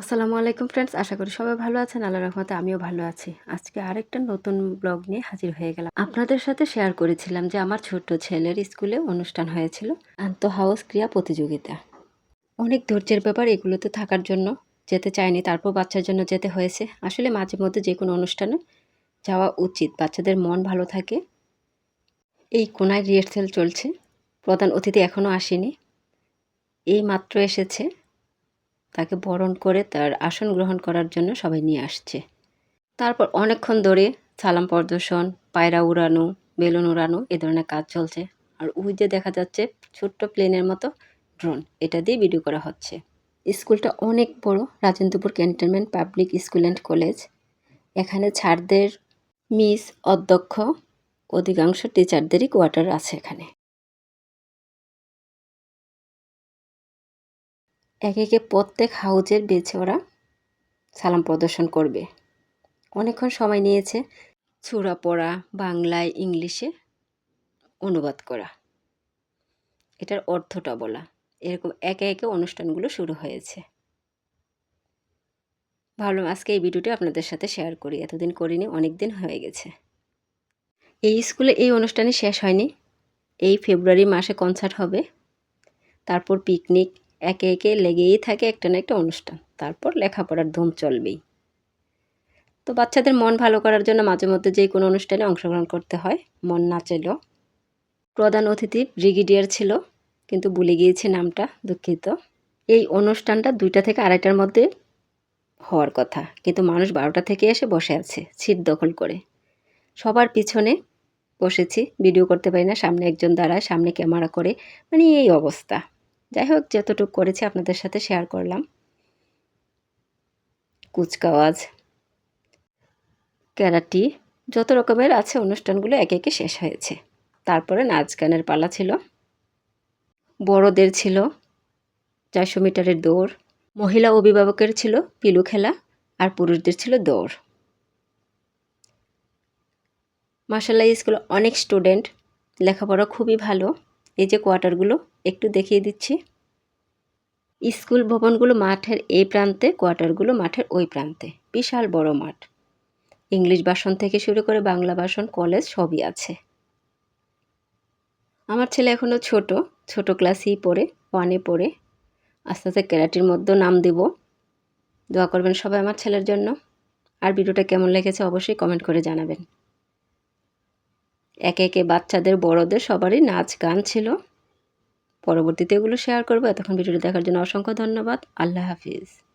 আসসালামু আলাইকুম ফ্রেন্ডস আশা করি সবাই ভালো আছেন আল্লাহ রহমতে আমিও ভালো আছি। আজকে আরেকটা নতুন ব্লগ নিয়ে হাজির হয়ে গেলাম। আপনাদের সাথে শেয়ার করেছিলাম যে আমার ছোট্ট ছেলের স্কুলে অনুষ্ঠান হয়েছিল, আন্ত হাউস ক্রিয়া প্রতিযোগিতা। অনেক ধৈর্যের ব্যাপার, এগুলোতে থাকার জন্য যেতে চাইনি তারপর বাচ্চার জন্য যেতে হয়েছে। আসলে মাঝে মধ্যে যে কোনো অনুষ্ঠানে যাওয়া উচিত, বাচ্চাদের মন ভালো থাকে। এই কোনায় রিহার্সেল চলছে, প্রধান অতিথি এখনও আসেনি। এই মাত্র এসেছে। তাকে বরণ করে তার আসন গ্রহণ করার জন্য সবাই নিয়ে আসছে। তারপর অনেকক্ষণ ধরে সালাম প্রদর্শন, পায়রা উড়ানো, বেলুন উড়ানো এ ধরনের কাজ চলছে। আর ওই যে দেখা যাচ্ছে ছোট্ট প্লেনের মতো ড্রোন, এটা দিয়ে ভিডিও করা হচ্ছে। স্কুলটা অনেক বড়, Rajendrapur cantonment public school and college. এখানে ছাড়দের মিস, অধ্যক্ষ, অধিকাংশ টিচারদেরই কোয়ার্টার আছে এখানে। একে একে প্রত্যেক হাউজের বেছে ওরা সালাম প্রদর্শন করবে। অনেকক্ষণ সময় নিয়েছে ছুরা পড়া, বাংলায় ইংলিশে অনুবাদ করা। এটার অর্থটা বলা। এরকম একে একে অনুষ্ঠানগুলো শুরু হয়েছে। ভাবলাম আজকে এই ভিডিওটি আপনাদের সাথে শেয়ার করি। এতদিন করিনি অনেক দিন হয়ে গেছে। এই স্কুলে এই অনুষ্ঠানই শেষ হয়নি। এই ফেব্রুয়ারি মাসে কনসার্ট হবে। তারপর পিকনিক একে একে লেগেই থাকে একটা না একটা অনুষ্ঠান। তারপর লেখাপড়ার ধুম চলবেই। তো বাচ্চাদের মন ভালো করার জন্য মাঝে মধ্যে যে কোনো অনুষ্ঠানে অংশগ্রহণ করতে হয়, মন না চাইলেও। প্রধান অতিথি ব্রিগেডিয়ার ছিল, কিন্তু ভুলে গিয়েছে নামটা, দুঃখিত। এই অনুষ্ঠানটা দুইটা থেকে আড়াইটার মধ্যে হওয়ার কথা, কিন্তু মানুষ বারোটা থেকে এসে বসে আছে, সিট দখল করে। সবার পিছনে বসেছি, ভিডিও করতে পারি না, সামনে একজন দাঁড়ায়, সামনে ক্যামেরা করে মানে এই অবস্থা। যাই হোক যতটুকু করেছি আপনাদের সাথে শেয়ার করলাম। কুচকাওয়াজ ক্যারাটি, যত রকমের আছে অনুষ্ঠানগুলো একে একে শেষ হয়েছে। তারপরে নাচ গানের পালা ছিল, বড়দের ছিল, চারশো মিটারের দৌড়, মহিলা অভিভাবকের ছিল পিলু খেলা আর পুরুষদের ছিল দৌড়। মার্শাল্লাহ স্কুলে অনেক স্টুডেন্ট লেখাপড়া খুবই ভালো। এই যে কোয়ার্টারগুলো, একটু দেখিয়ে দিচ্ছি। স্কুল ভবনগুলো মাঠের এই প্রান্তে, কোয়ার্টারগুলো মাঠের ওই প্রান্তে। বিশাল বড় মাঠ। ইংলিশ ভাষণ থেকে শুরু করে বাংলা ভাষণ, কলেজ সবই আছে। আমার ছেলে এখনও ছোট ছোট ক্লাসেই পড়ে ওয়ানে পড়ে। আস্তে আস্তে ক্যারাটির মধ্যেও নাম দেব। দোয়া করবেন সবাই আমার ছেলের জন্য। আর ভিডিওটা কেমন লেগেছে অবশ্যই কমেন্ট করে জানাবেন। একে একে বাচ্চাদের, বড়দের সবারই নাচ গান ছিল। পরবর্তীতে এগুলো শেয়ার করব। এতক্ষণ ভিডিওটি দেখার জন্য অসংখ্য ধন্যবাদ। আল্লাহ হাফিজ।